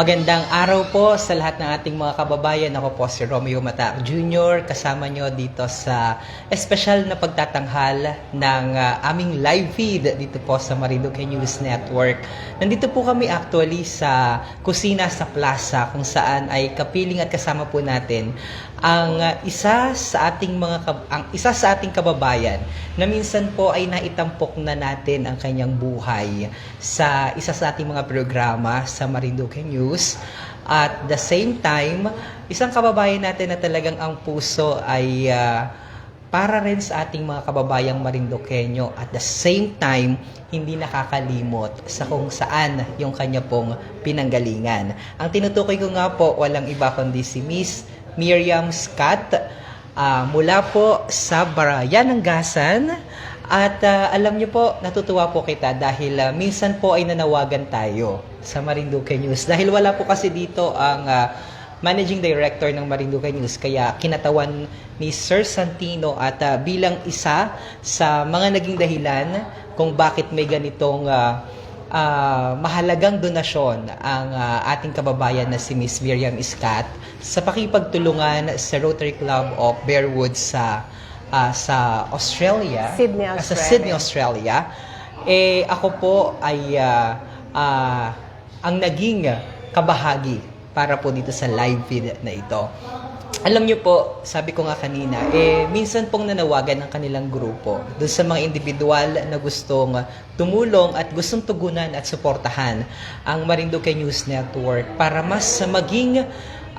Magandang araw po sa lahat ng ating mga kababayan. Ako po si Romeo Mata Jr. Kasama nyo dito sa espesyal na pagtatanghal ng ah, aming live feed dito po sa Marinduque News Network. Nandito po kami actually sa kusina sa plaza kung saan ay kapiling at kasama po natin ang ah, isa sa ating mga ang isa sa ating kababayan na minsan po ay naitampok na natin ang kanyang buhay sa isa sa ating mga programa sa Marinduque News at the same time isang kababayan natin na talagang ang puso ay ah, para rin sa ating mga kababayang Marinduqueño at the same time hindi nakakalimot sa kung saan yung kanya pong pinanggalingan. Ang tinutukoy ko nga po walang iba kundi si Miss Miriam Scott ah, mula po sa Barayan ng Gasan at ah, alam niyo po, natutuwa po kita dahil ah, minsan po ay nanawagan tayo sa Marinduque News. Dahil wala po kasi dito ang ah, Managing Director ng Marinduque News kaya kinatawan ni Sir Santino at ah, bilang isa sa mga naging dahilan kung bakit may ganitong ah, ah, mahalagang donasyon ang ah, ating kababayan na si Miss Miriam Iscat sa pakipagtulungan sa Rotary Club of Bearwood sa ah, sa Australia. Sydney, Ah, Sa Australia. Sydney, Australia. Eh, ako po ay ah, ah, ang naging kabahagi para po dito sa live feed na ito. Alam niyo po, sabi ko nga kanina, eh, minsan pong nanawagan ng kanilang grupo doon sa mga individual na gustong tumulong at gustong tugunan at suportahan ang Marinduque News Network para mas maging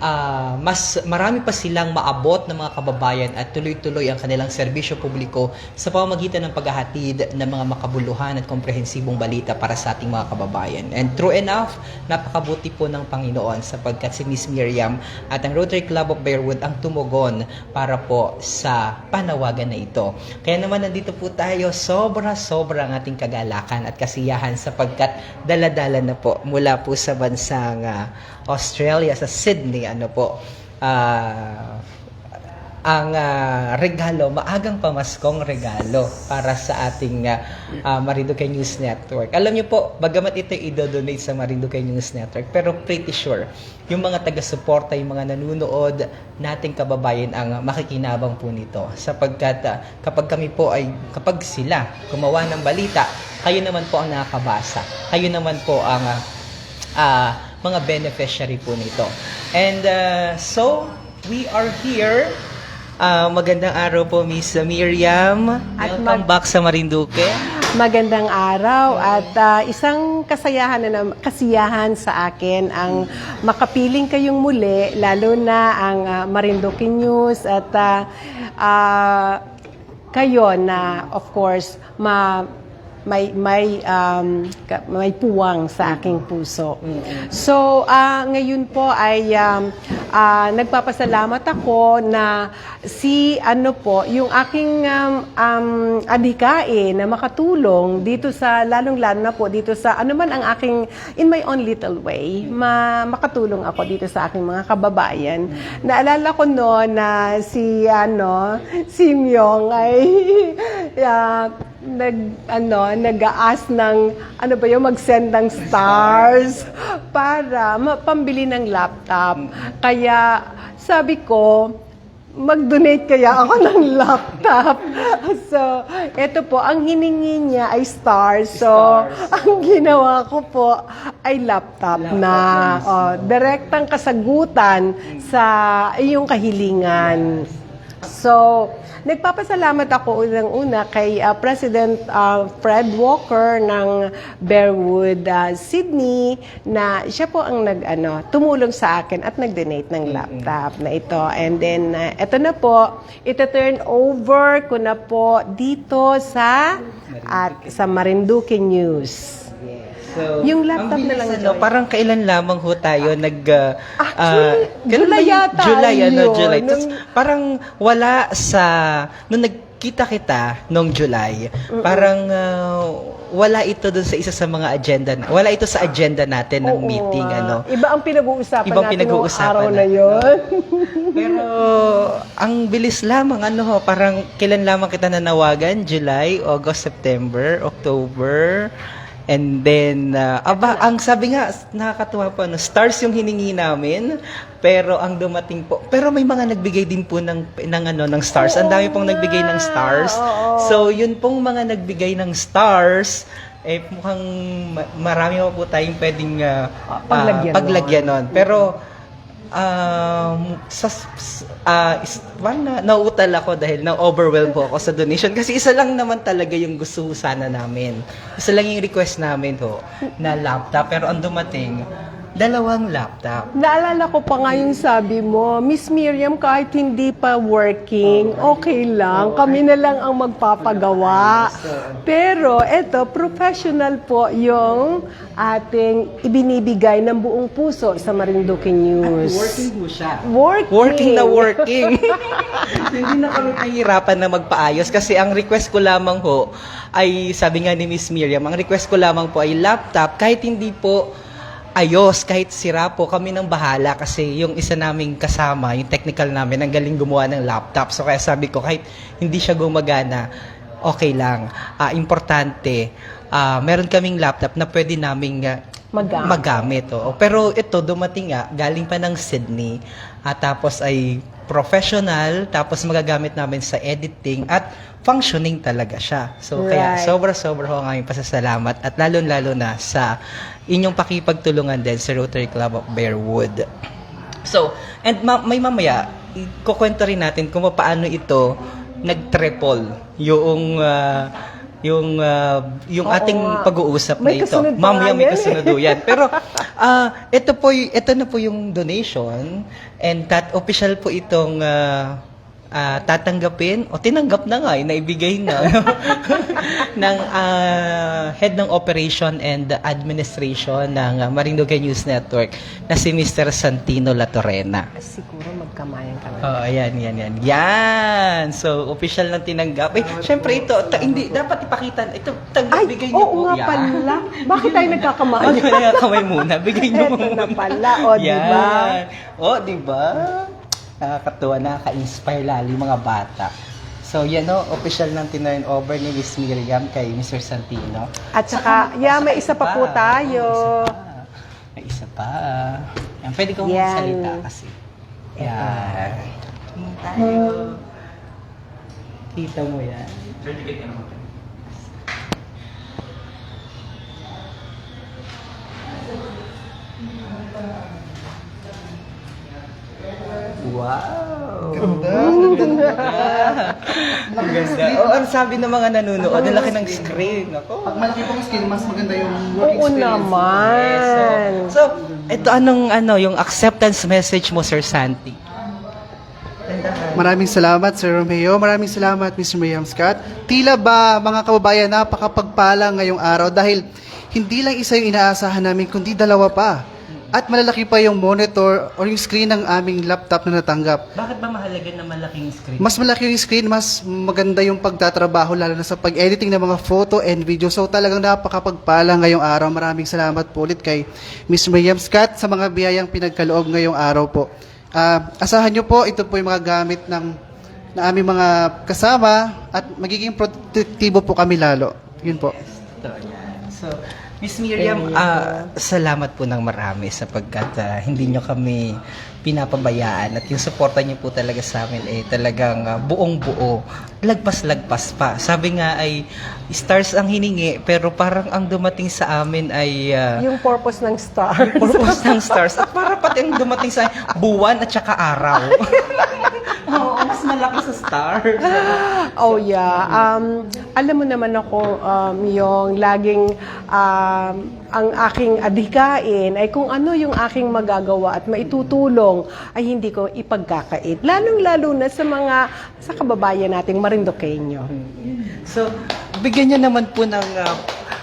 ah, mas marami pa silang maabot ng mga kababayan at tuloy-tuloy ang kanilang serbisyo publiko sa pamamagitan ng paghahatid ng mga makabuluhan at komprehensibong balita para sa ating mga kababayan. And true enough, napakabuti po ng Panginoon sapagkat si Miss Miriam at ang Rotary Club of Bearwood ang tumugon para po sa panawagan na ito. Kaya naman nandito po tayo, sobra-sobra ang ating kagalakan at kasiyahan sapagkat daladala na po mula po sa bansang ah, Australia, sa Sydney, ano po, ah, ang ah, regalo, maagang pamaskong regalo para sa ating uh, Marinduque News Network. Alam niyo po, bagamat ito i-donate sa Marinduque News Network, pero pretty sure, yung mga taga-suporta, yung mga nanunood nating kababayan ang makikinabang po nito. Sapagkat ah, kapag kami po ay, kapag sila gumawa ng balita, kayo naman po ang nakakabasa. Kayo naman po ang ah, mga beneficiary po nito. And uh, so, we are here. Ah, magandang araw po, Miss Miriam. At Welcome mag- back sa Marinduque. Magandang araw at ah, isang kasayahan na kasiyahan sa akin ang makapiling kayong muli lalo na ang ah, Marinduque News at ah, ah, kayo na of course ma may may um, may puwang sa aking puso. So ah, ngayon po ay um, ah, nagpapasalamat ako na si ano po yung aking um, um, adhikain na makatulong dito sa lalong lalo na po dito sa ano man ang aking in my own little way ma, makatulong ako dito sa aking mga kababayan. Naalala ko no na si ano si Myong ay ah, nag ano nag-aas ng ano ba yung mag-send ng stars para pambili ng laptop. Kaya sabi ko mag-donate kaya ako ng laptop. So, eto po, ang hiningi niya ay stars. So, ang ginawa ko po ay laptop, na. Oh, direktang kasagutan sa iyong kahilingan. So, nagpapasalamat ako unang-una kay uh, President uh, Fred Walker ng Bearwood uh, Sydney na siya po ang nag ano, tumulong sa akin at nag-donate ng laptop na ito. And then uh, ito na po, ito turn over ko na po dito sa at sa Marinduque News. So, Yung laptop na lang, ano, parang kailan lamang ho tayo nag... ah, Actually, ah, kailan ba July yun? yata July, ano, yun. July. Tapos, Nung- parang wala sa... Nung nagkita kita nung July, parang ah, wala ito dun sa isa sa mga agenda. na- Wala ito sa agenda natin ng Oo meeting. nga. ano Iba ang pinag-uusapan Ibang natin pinag-uusapan noong araw na natin. yon. Pero ang bilis lamang ano ho, parang kailan lamang kita nanawagan? July, August, September, October. And then, uh, aba, ang sabi nga, nakakatuwa po, no, stars yung hiningi namin, pero ang dumating po, pero may mga nagbigay din po ng, ng, ano, ng stars. Ang dami pong nagbigay ng stars. Oo. So, yun pong mga nagbigay ng stars, eh, mukhang ma- marami pa po tayong pwedeng uh, paglagyan ah, paglagyan nun. Pero, um, sa, ah, is, na, nauutal ako dahil na-overwhelm po ako sa donation. Kasi isa lang naman talaga yung gusto sana namin. Isa lang yung request namin ho, na laptop. Pero ang dumating, dalawang laptop. Naalala ko pa nga yung sabi mo, Miss Miriam, kahit hindi pa working, okay lang. Kami na lang ang magpapagawa. Pero eto, professional po yung ating ibinibigay ng buong puso sa Marinduque News. Working ho siya. Working. Working na working. Hindi na kami nahihirapan na magpaayos kasi ang request ko lamang ho ay sabi nga ni Miss Miriam, ang request ko lamang po ay laptop kahit hindi po ayos, kahit sira po, kami nang bahala kasi yung isa naming kasama, yung technical namin, ang galing gumawa ng laptop. So kaya sabi ko, kahit hindi siya gumagana, okay lang. Ah, importante, ah, meron kaming laptop na pwede naming ah, Magamit. magamit. oo. Pero ito, dumating nga, galing pa ng Sydney. At tapos ay professional, tapos magagamit namin sa editing at functioning talaga siya. So kaya Right. sobra-sobra ho ang aming pasasalamat at lalo-lalo na sa inyong pakipagtulungan din sa Rotary Club of Bearwood. So, and ma- may mamaya, kukwento rin natin kung paano ito nag-triple yung ah, yung ah, yung Oo ating nga. pag-uusap May na ito. kasunod pa Mamaya nga may yan. kasunod ho yan. Pero ah ito po y- ito na po yung donation and that official po itong ah, ah, tatanggapin o tinanggap na nga, eh, naibigay na ng ah, head ng operation and administration ng ah, Marinduque News Network na si Mr. Santino Latorena. Siguro magkamayan kami. Oh, ayan, yan, yan. Yan! So, official ng tinanggap. Eh, syempre ito, ta- hindi, dapat ipakita. Ito, tanggap, Ay, bigay niyo oo po. nga Yan. pala. Bakit tayo nagkakamayan? Ano kaya kamay muna? Bigay niyo muna. na pala, o, di ba? Yan. O, di ba? Nakakatuwa, nakaka-inspire lalo yung mga bata. So, yan o, official ng tinurn over ni Miss Miriam kay Mr. Santino. At saka, yeah, may isa pa po tayo. May isa pa. Yan, pwede kong Yan. magsalita kasi. Yan. Tingin tayo. Kita mo yan. Wow! Ganda. Ang ganda. Oh, ang sabi ng mga nanonood, ang laki ng screen. Ako. Pag malaki po ang screen, mas maganda yung work Oo experience. naman. So, ito anong ano, yung acceptance message mo, Sir Santi? Maraming salamat, Sir Romeo. Maraming salamat, Mr. Miriam Scott. Tila ba, mga kababayan, napakapagpala ngayong araw dahil hindi lang isa yung inaasahan namin, kundi dalawa pa. At malalaki pa yung monitor or yung screen ng aming laptop na natanggap. Bakit ba mahalaga na malaking screen? Mas malaki yung screen, mas maganda yung pagtatrabaho, lalo na sa pag-editing ng mga photo and video. So talagang napakapagpala ngayong araw. Maraming salamat po ulit kay Miss Miriam Scott sa mga biyayang pinagkaloob ngayong araw po. Ah, asahan nyo po, ito po yung mga gamit ng, ng aming mga kasama at magiging protektibo po kami lalo. Yun po. Yan. So, Miss Miriam, ah, salamat po ng marami sapagkat ah, hindi nyo kami pinapabayaan at yung suporta niyo po talaga sa amin eh talagang ah, buong buo lagpas-lagpas pa sabi nga ay stars ang hiningi pero parang ang dumating sa amin ay ah, Yung purpose ng star. purpose ng stars at para pati ang dumating sa buwan at saka araw Oo, mas malaki sa stars Oh yeah. Um, alam mo naman ako, um, yung laging um, ang aking adhikain ay kung ano yung aking magagawa at maitutulong ay hindi ko ipagkakait. Lalong-lalo na sa mga sa kababayan nating Marindoqueño. So, bigyan niyo naman po ng ah,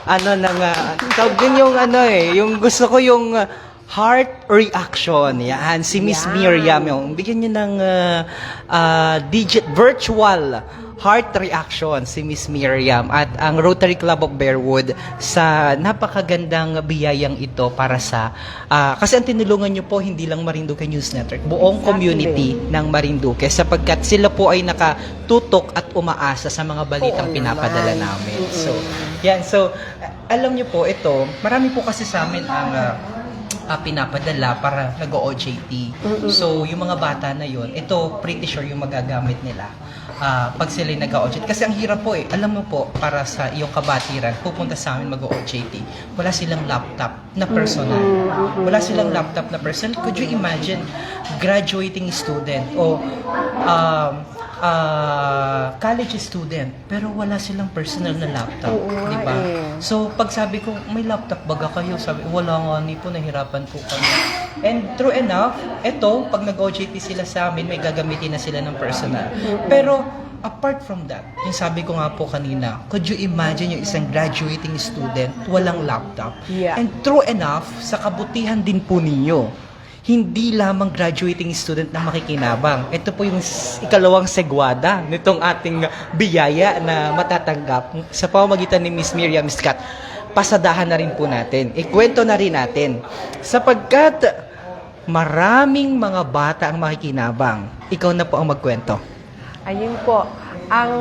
ano ng uh, tawag din yung ano eh, yung gusto ko yung ah, heart reaction. Yan, si Miss Yan. Miriam yung bigyan niyo ng ah, ah, digit virtual heart reaction si Miss Miriam at ang Rotary Club of Bearwood sa napakagandang biyayang ito para sa ah, kasi ang tinulungan niyo po hindi lang Marinduque News Network, buong Exactly. community ng Marinduque sapagkat sila po ay nakatutok at umaasa sa mga balitang Oo pinapadala naman. namin. So, yan. So, alam niyo po, ito, marami po kasi sa amin ang ah, ah, pinapadala para nag-OJT. So, yung mga bata na yon ito, pretty sure yung magagamit nila ah, pag sila nag-OJT. Kasi ang hirap po eh, alam mo po, para sa iyong kabatiran, pupunta sa amin mag-OJT, wala silang laptop na personal. Wala silang laptop na personal. Could you imagine, graduating student o um, ah, college student, pero wala silang personal na laptop, Oo di ba? eh. So, pag sabi ko, may laptop baga kayo? Sabi, wala nga, ni po, nahirapan po kami. And true enough, eto, pag nag-OJT sila sa amin, may gagamitin na sila ng personal. Pero, apart from that, yung sabi ko nga po kanina, could you imagine yung isang graduating student, walang laptop? Yeah. And true enough, sa kabutihan din po ninyo, hindi lamang graduating student na makikinabang. Ito po yung ikalawang segwada nitong ating biyaya na matatanggap sa pamamagitan ni Miss Miriam Scott. Pasadahan na rin po natin. Ikwento na rin natin. Sapagkat maraming mga bata ang makikinabang. Ikaw na po ang magkwento. Ayun po. Ang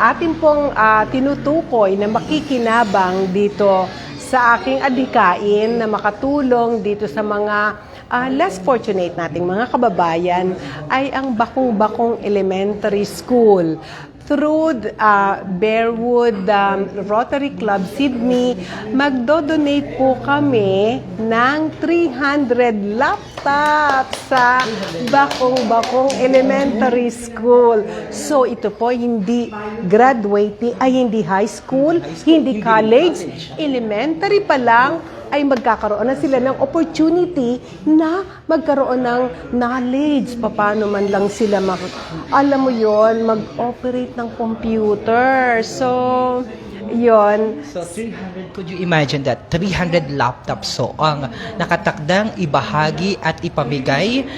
atin pong ah, tinutukoy na makikinabang dito sa aking adhikain na makatulong dito sa mga ah, less fortunate nating mga kababayan ay ang Bakong-Bakong Elementary School. Through uh, Bearwood um, Rotary Club Sydney, magdo-donate po kami ng 300 laptops sa Bakong-Bakong Elementary School. So ito po hindi graduating, ay hindi high school, hindi college, elementary pa lang ay magkakaroon na sila ng opportunity na magkaroon ng knowledge. Paano man lang sila mag, alam mo yon mag-operate ng computer. So, yon So 300, could you imagine that? 300 laptops so ang nakatakdang ibahagi at ipamigay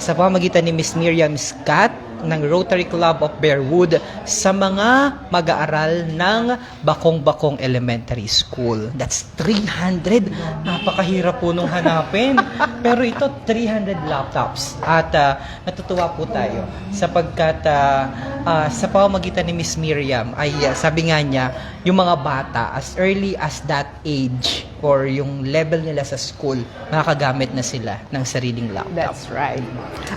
sa pamagitan ni Miss Miriam Scott ng Rotary Club of Bearwood sa mga mag-aaral ng Bakong-Bakong Elementary School. That's 300. Napakahirap po nung hanapin. Pero ito, 300 laptops. At ah, natutuwa po tayo sapagkat ah, ah, sa pamamagitan ni Miss Miriam ay ah, sabi nga niya, yung mga bata as early as that age or yung level nila sa school, makakagamit na sila ng sariling laptop. that's right.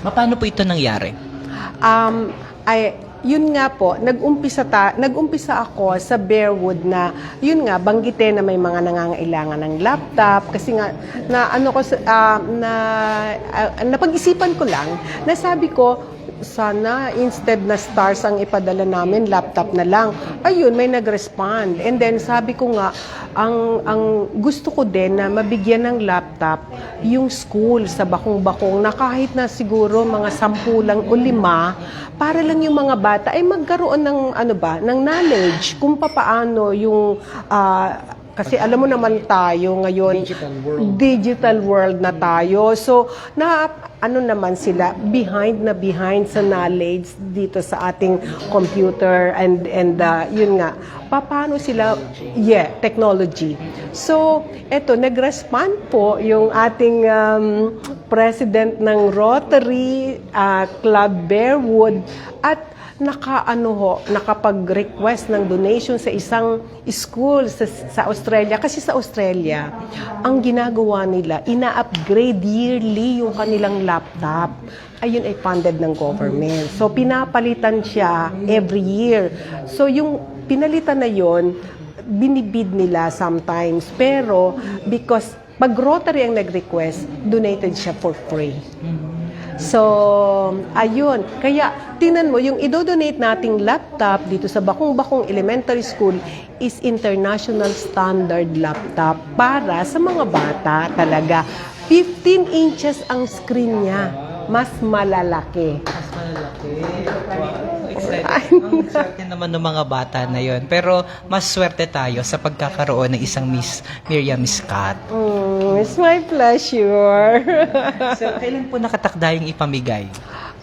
Paano po ito nangyari? Um, ay, yun nga po, nag-umpisa, ta, nag-umpisa ako sa Bearwood na, yun nga, banggitin na may mga nangangailangan ng laptop. Kasi nga, na ano ko, ah, na, ah, napag-isipan ko lang, na sabi ko, sana instead na stars ang ipadala namin, laptop na lang. Ayun, may nag-respond. And then sabi ko nga, ang, ang gusto ko din na mabigyan ng laptop yung school sa bakong-bakong na kahit na siguro mga sampu lang o lima, para lang yung mga bata ay magkaroon ng ano ba, ng knowledge kung papaano yung ah, kasi alam mo naman tayo ngayon Digital world. digital world na tayo. So, na ano naman sila behind na behind sa knowledge dito sa ating computer and and uh, yun nga paano sila yeah technology so eto nag-respond po yung ating um, president ng Rotary uh, Club Bearwood at naka-ano ho, nakapag-request ng donation sa isang school sa, sa Australia. Kasi sa Australia, ang ginagawa nila, ina-upgrade yearly yung kanilang laptop. Ayun ay funded ng government. So, pinapalitan siya every year. So, yung pinalitan na yon binibid nila sometimes. Pero, because pag Rotary ang nag-request, donated siya for free. So, ayun. Kaya, tingnan mo, yung idodonate nating laptop dito sa Bakong-Bakong Elementary School is international standard laptop para sa mga bata talaga. 15 inches ang screen niya. Mas malalaki. Mas malalaki. Ang swerte naman ng mga bata na yon. Pero mas swerte tayo sa pagkakaroon ng isang Miss Miriam Scott. Mm, it's my pleasure. So, kailan po nakatakda yung ipamigay?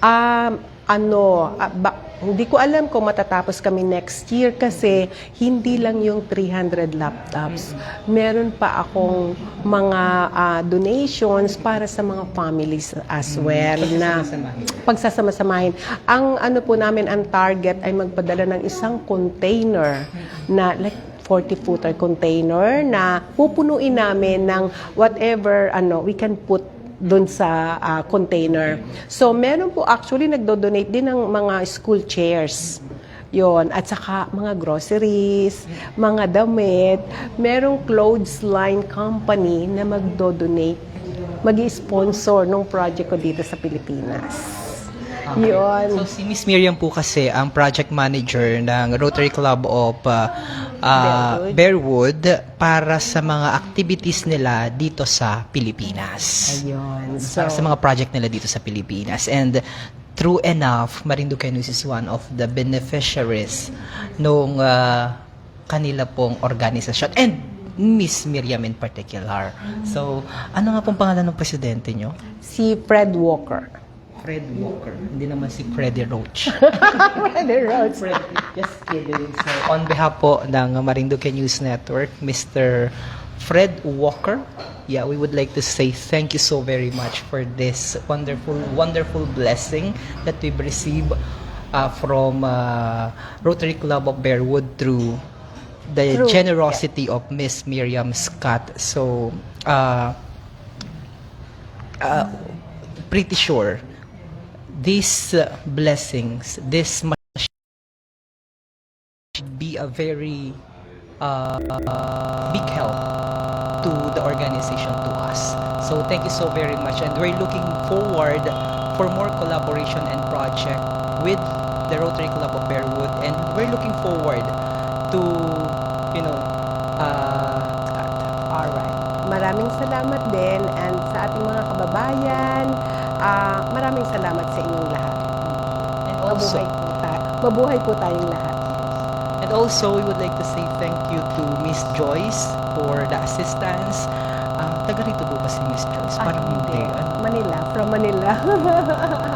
Um, ano, ah, ba- hindi ko alam kung matatapos kami next year kasi hindi lang yung 300 laptops. Meron pa akong mga ah, donations para sa mga families as well na Pagsasama-samahin. pagsasama-samahin. Ang ano po namin, ang target ay magpadala ng isang container na like 40-footer container na pupunuin namin ng whatever ano we can put doon sa ah, container. So, meron po actually nagdo-donate din ng mga school chairs. Yon at saka mga groceries, mga damit, merong clothes line company na magdo-donate, mag-sponsor ng project ko dito sa Pilipinas. Yon. So si Miss Miriam po kasi ang project manager ng Rotary Club of uh, uh, Bearwood para sa mga activities nila dito sa Pilipinas. Ayun. So, Para sa mga project nila dito sa Pilipinas. And true enough, Marinduque News is one of the beneficiaries nung uh, kanila pong organisasyon. And Miss Miriam in particular. So, ano nga pong pangalan ng presidente nyo? si Fred Walker. Fred Walker. Hindi naman si Freddy Roach. Fred Rhodes. Fred, just kidding. So, on behalf po ng Marinduque News Network, Mr. Fred Walker, yeah, we would like to say thank you so very much for this wonderful, wonderful blessing that we've received uh, from uh, Rotary Club of Bearwood through the Through, generosity of Miss Miriam Scott. So, uh, uh, pretty sure these uh, blessings, this must be a very uh, big help to the organization, to us. So thank you so very much, and we're looking forward for more collaboration and project with the Rotary Club of Bearwood, and we're looking forward to, you know, uh, Alright. Maraming salamat din and sa ating mga kababayan, ah, maraming salamat sa inyong lahat. and also, Mabuhay po, ta- mabuhay po tayong lahat. And also, we would like to say thank you to Miss Joyce for the assistance. Um, taga rito po ba si Miss Joyce? Ah, Parang hindi. Ano, Manila, from Manila.